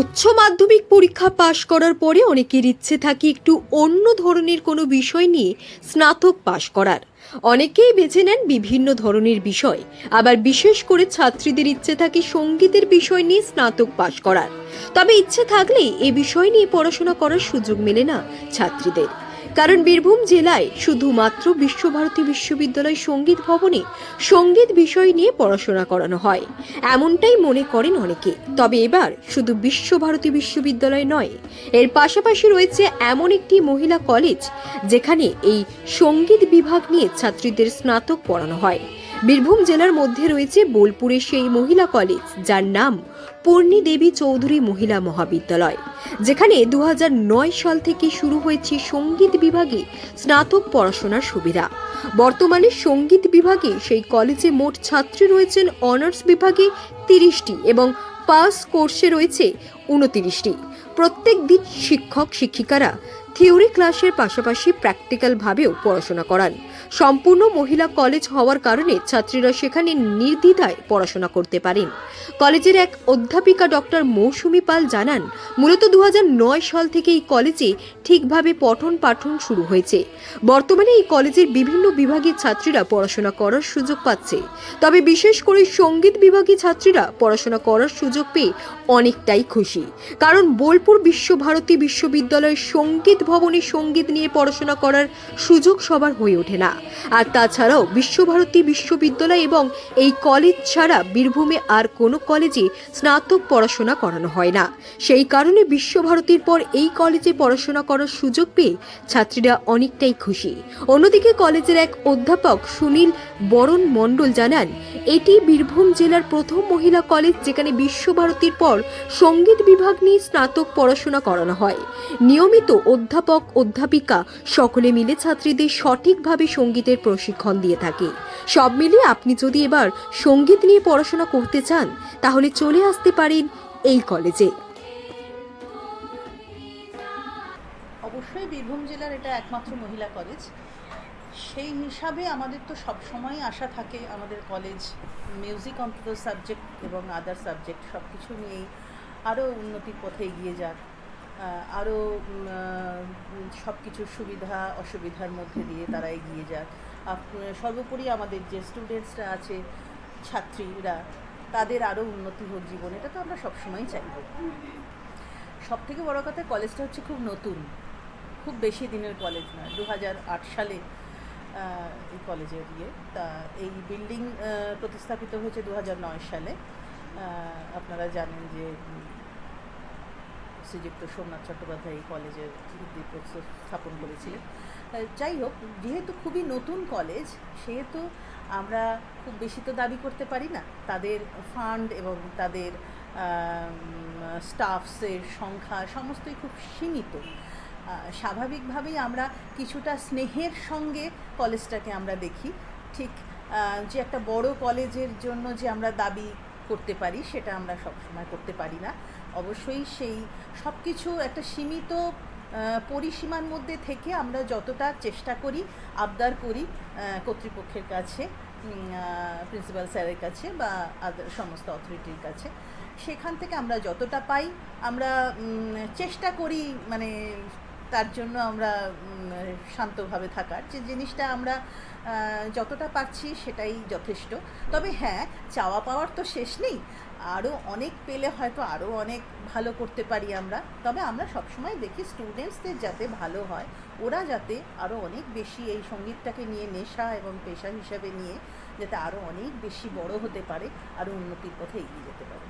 উচ্চ মাধ্যমিক পরীক্ষা পাশ করার পরে অনেকের ইচ্ছে থাকে একটু অন্য ধরনের কোনো বিষয় নিয়ে স্নাতক পাশ করার। অনেকেই বেছে নেন বিভিন্ন ধরনের বিষয়। আবার বিশেষ করে ছাত্রীদের ইচ্ছে থাকে সঙ্গীতের বিষয় নিয়ে স্নাতক পাশ করার। তবে ইচ্ছে থাকলেই এ বিষয় নিয়ে পড়াশোনা করার সুযোগ মেলে না ছাত্রীদের। কারণ বীরভূম জেলায় শুধুমাত্র বিশ্বভারতী বিশ্ববিদ্যালয় সংগীত ভবনে সংগীত বিষয় নিয়ে পড়াশোনা করানো হয়। এমনটাই মনে করেন অনেকে। তবে এবার শুধু বিশ্বভারতী বিশ্ববিদ্যালয় নয়, এর পাশাপাশি রয়েছে এমন একটি মহিলা কলেজ, যেখানে এই সংগীত বিভাগ নিয়ে ছাত্রীদের স্নাতক পড়ানো হয়। বীরভূম জেলার মধ্যে রয়েছে বোলপুরের সেই মহিলা কলেজ, যার নাম পূর্ণী দেবী চৌধুরী মহিলা মহাবিদ্যালয়, যেখানে দুহাজার নয় সাল থেকে শুরু হয়েছে সংগীত বিভাগে স্নাতক পড়াশোনার সুবিধা। বর্তমানে সংগীত বিভাগে সেই কলেজে মোট ছাত্রী রয়েছেন অনার্স বিভাগে তিরিশটি এবং পাস কোর্সে রয়েছে উনতিরিশটি। প্রত্যেক দিন শিক্ষক শিক্ষিকারা থিওরি ক্লাসের পাশাপাশি প্র্যাকটিক্যালভাবেও পড়াশোনা করান। সম্পূর্ণ মহিলা কলেজ হওয়ার কারণে ছাত্রীরা সেখানে নির্দ্বিধায় পড়াশোনা করতে পারেন। কলেজের এক অধ্যাপিকা ডক্টর মৌসুমী পাল জানান, মূলত দু হাজার নয় সাল থেকে এই কলেজে ঠিকভাবে পঠন পাঠন শুরু হয়েছে। বর্তমানে এই কলেজের বিভিন্ন বিভাগের ছাত্রীরা পড়াশোনা করার সুযোগ পাচ্ছে। তবে বিশেষ করে সংগীত বিভাগের ছাত্রীরা পড়াশোনা করার সুযোগ পেয়ে অনেকটাই খুশি। কারণ বোলপুর বিশ্বভারতী বিশ্ববিদ্যালয়ের সংগীত ভবনে সংগীত নিয়ে পড়াশোনা করার সুযোগ সবার হয়ে ওঠে না। আর তাছাড়াও বিশ্বভারতী বিশ্ববিদ্যালয় এবং এই কলেজ ছাড়া বীরভূমে আর কোনো কলেজে স্নাতক পড়াশোনা করানো হয় না। সেই কারণে বিশ্বভারতীর পর এই কলেজে পড়াশোনা করার সুযোগ পেয়ে ছাত্রীরা অনেকটাই খুশি। অন্যদিকে কলেজের এক অধ্যাপক সুনীল বরণ মণ্ডল জানান, এটি বীরভূম জেলার প্রথম মহিলা কলেজ যেখানে বিশ্বভারতীর পর সংগীত বিভাগ নিয়ে স্নাতক পড়াশোনা করানো হয়। নিয়মিত অধ্যাপক অধ্যাপিকা সকলে মিলে ছাত্রীদের সঠিকভাবে সঙ্গীতের প্রশিক্ষণ দিয়ে থাকে। সব মিলিয়ে আপনি যদি এবার সংগীত নিয়ে পড়াশোনা করতে চান, তাহলে চলে আসতে পারেন এই কলেজে। অবশ্যই বীরভূম জেলার এটা একমাত্র মহিলা কলেজ। সেই হিসাবে আমাদের তো সব সময় আশা থাকে আমাদের কলেজ মিউজিক অন্তত সাবজেক্ট এবং আদার সাবজেক্ট সব কিছু নিয়েই আরও উন্নতির পথে এগিয়ে যাক। আরও সব কিছুর সুবিধা, অসুবিধার মধ্যে দিয়ে তারা এগিয়ে যাক। সর্বোপরি আমাদের যে স্টুডেন্টসরা আছে, ছাত্রীরা, তাদের আরও উন্নতি হোক জীবনে, এটা তো আমরা সবসময়ই চাইব। সব থেকে বড় কথা কলেজটা হচ্ছে খুব নতুন। খুব বেশি দিনের কলেজ না দু সালে এই কলেজের ইয়ে তা এই বিল্ডিং প্রতিস্থাপিত হয়েছে দু সালে। আপনারা জানেন যে শ্রীযুক্ত সোমনাথ চট্টোপাধ্যায় এই কলেজের ভিত্তিপ্রস্তর স্থাপন করেছিলেন। যাই হোক, যেহেতু খুবই নতুন কলেজ, সেহেতু আমরা খুব বেশি তো দাবি করতে পারি না। তাদের ফান্ড এবং তাদের স্টাফসের সংখ্যা সমস্তই খুব সীমিত। স্বাভাবিকভাবেই আমরা কিছুটা স্নেহের সঙ্গে কলেজটাকে আমরা দেখি। ঠিক যে একটা বড় কলেজের জন্য যে আমরা দাবি করতে পারি, সেটা আমরা সবসময় করতে পারি না। অবশ্যই সেই সব কিছু একটা সীমিত পরিসীমার মধ্যে থেকে আমরা যতটা চেষ্টা করি, আবদার করি কর্তৃপক্ষের কাছে প্রিন্সিপাল স্যারের কাছে বা আদার সমস্ত অথরিটির কাছে, সেখান থেকে আমরা যতটা পাই, আমরা চেষ্টা করি মানে তার জন্য আমরা শান্তভাবে থাকার যে জিনিসটা আমরা যতটা পাচ্ছি সেটাই যথেষ্ট। তবে হ্যাঁ চাওয়া পাওয়ার তো শেষ নেই। আরও অনেক পেলে হয়তো আরও অনেক ভালো করতে পারি আমরা। তবে আমরা সবসময় দেখি স্টুডেন্টসদের যাতে ভালো হয়। ওরা যাতে আরও অনেক বেশি এই সঙ্গীতটাকে নিয়ে নেশা এবং পেশা হিসাবে নিয়ে, যাতে আরও অনেক বেশি বড় হতে পারে আরও উন্নতির পথে এগিয়ে যেতে পারে।